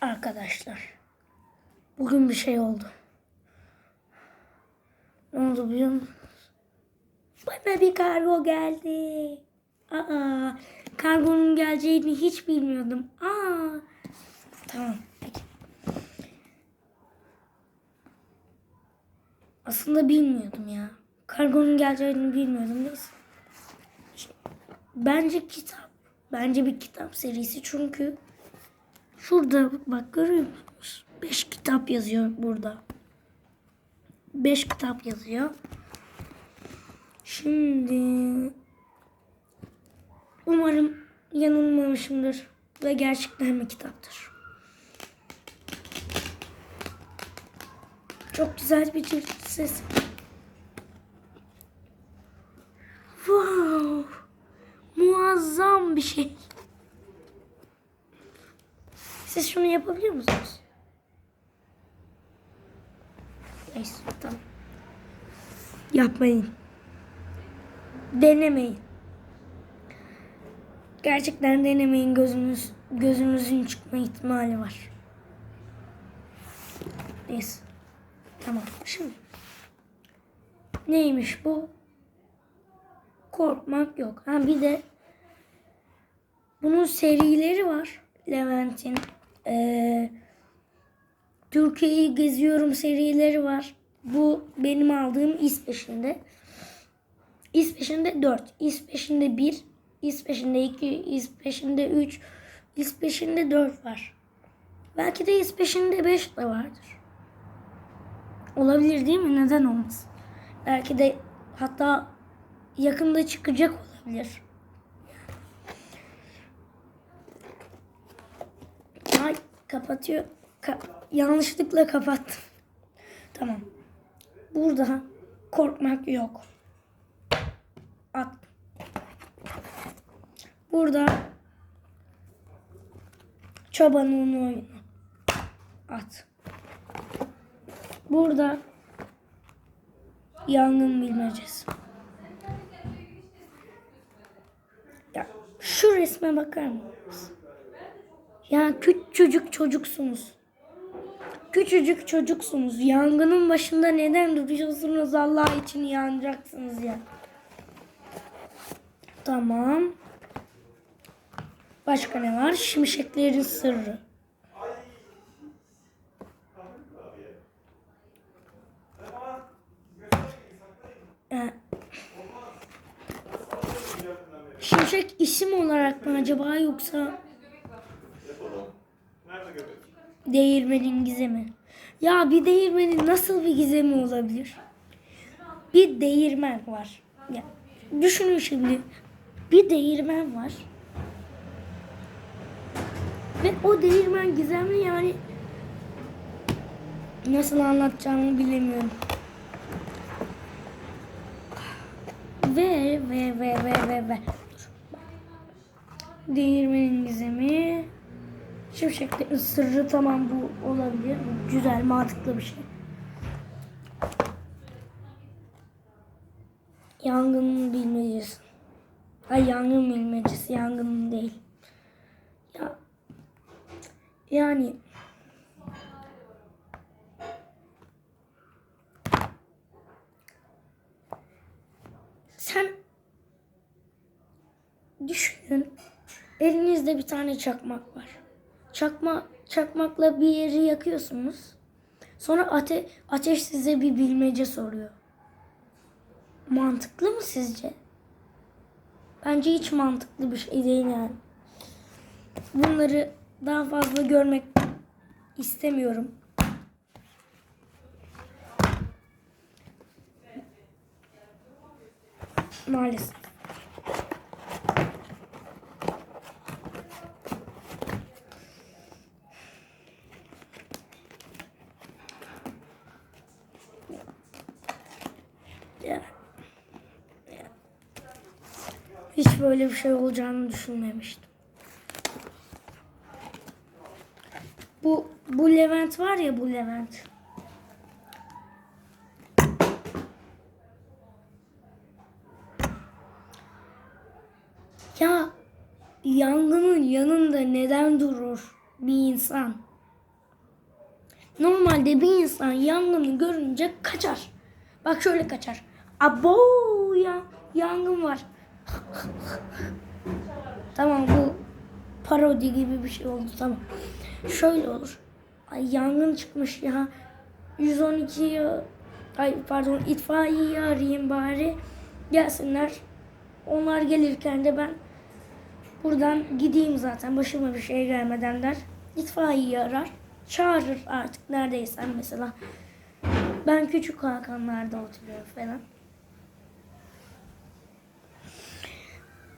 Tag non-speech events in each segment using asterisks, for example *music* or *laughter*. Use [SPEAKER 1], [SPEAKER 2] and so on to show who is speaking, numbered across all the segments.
[SPEAKER 1] Arkadaşlar. Bugün bir şey oldu. Ne oldu biliyor musunuz? Bana bir kargo geldi. Aa, kargonun geleceğini hiç bilmiyordum. Aa, tamam. Peki. Aslında bilmiyordum ya. Kargonun geleceğini bilmiyordum. Neyse. Bence kitap. Bence bir kitap serisi çünkü şurada bak görüyor musunuz? 5 kitap yazıyor burada. 5 kitap yazıyor. Şimdi umarım yanılmamışımdır ve gerçekten bir kitaptır. Çok güzel bir cilt ses. Wow! Muazzam bir şey. Siz şunu yapabiliyor musunuz? Neyse tamam. Yapmayın. Denemeyin. Gerçekten denemeyin gözünüz gözünüzün çıkma ihtimali var. Neyse. Tamam. Şimdi neymiş bu? Korkmak yok. Ha bir de bunun serileri var. Levent'in. Ee, Türkiye'yi geziyorum serileri var. Bu benim aldığım İsveç'inde. İsveç'inde 4, İsveç'inde 1, İsveç'inde 2, İsveç'inde 3, İsveç'inde 4 var. Belki de İsveç'inde 5 de vardır. Olabilir değil mi? Neden olmaz? Belki de hatta yakında çıkacak olabilir. Ay kapatıyor. Ka- yanlışlıkla kapattım. Tamam. Burada korkmak yok. At. Burada çobanın oyunu. At. Burada yangın bilmecesi. Ya şu resme bakar mısınız? Ya küçücük çocuksunuz. Küçücük çocuksunuz. Yangının başında neden duruyorsunuz? Allah için yanacaksınız ya. Tamam. Başka ne var? Şimşeklerin sırrı. Ee, Şimşek isim olarak mı acaba yoksa Değirmenin gizemi. Ya bir değirmenin nasıl bir gizemi olabilir? Bir değirmen var. Ya, düşünün şimdi. Bir değirmen var. Ve o değirmen gizemli yani nasıl anlatacağımı bilemiyorum. Ve ve ve ve ve ve. Değirmenin gizemi. Şimşeklerin sırrı tamam bu olabilir. Güzel, mantıklı bir şey. Yangının bilmecesi. Ay yangın bilmecesi, yangının değil. Ya yani sen düşünün. Elinizde bir tane çakmak var çakma çakmakla bir yeri yakıyorsunuz. Sonra ate, ateş size bir bilmece soruyor. Mantıklı mı sizce? Bence hiç mantıklı bir şey değil yani. Bunları daha fazla görmek istemiyorum. Maalesef. Hiç böyle bir şey olacağını düşünmemiştim. Bu bu Levent var ya bu Levent. Ya yangının yanında neden durur bir insan? Normalde bir insan yangını görünce kaçar. Bak şöyle kaçar. Abo ya yangın var. Tamam bu parodi gibi bir şey oldu tamam. Şöyle olur. Ay yangın çıkmış ya. 112 ay pardon itfaiyeyi arayayım bari. Gelsinler. Onlar gelirken de ben buradan gideyim zaten başıma bir şey gelmeden der. İtfaiyeyi arar. Çağırır artık neredeysen mesela. Ben küçük Hakanlar'da oturuyorum falan.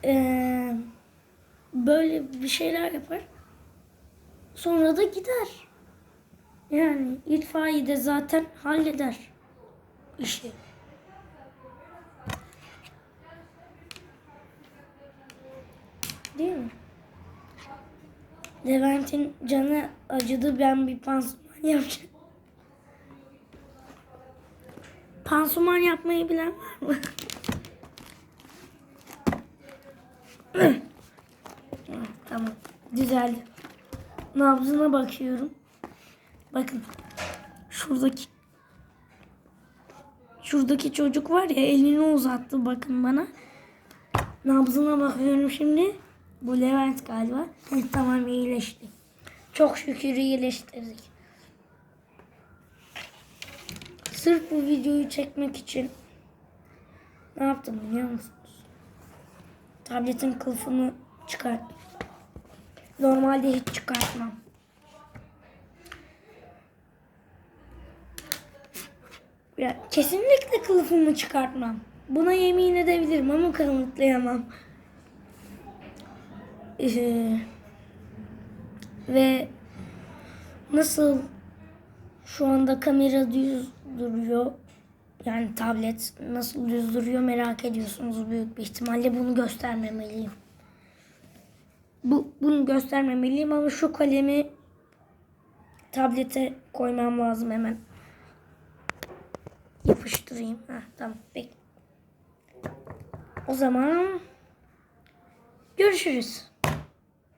[SPEAKER 1] Ee, böyle bir şeyler yapar. Sonra da gider. Yani itfaiye de zaten halleder işi. Değil mi? Levent'in canı acıdı ben bir pansuman yapacağım. Pansuman yapmayı bilen var mı? *laughs* tamam. Düzeldi. Nabzına bakıyorum. Bakın. Şuradaki Şuradaki çocuk var ya elini uzattı bakın bana. Nabzına bakıyorum şimdi. Bu Levent galiba. Tamam iyileşti. Çok şükür iyileştirdik. Sırf bu videoyu çekmek için ne yaptım biliyor musunuz? Tabletin kılıfını çıkarttım. Normalde hiç çıkartmam. Ya kesinlikle kılıfımı çıkartmam. Buna yemin edebilirim ama kanıtlayamam. Ee, ve nasıl şu anda kamera düz duruyor yani tablet nasıl düz duruyor merak ediyorsunuz büyük bir ihtimalle bunu göstermemeliyim. Bu bunu göstermemeliyim ama şu kalemi tablete koymam lazım hemen. Yapıştırayım. Ha tamam peki. O zaman görüşürüz.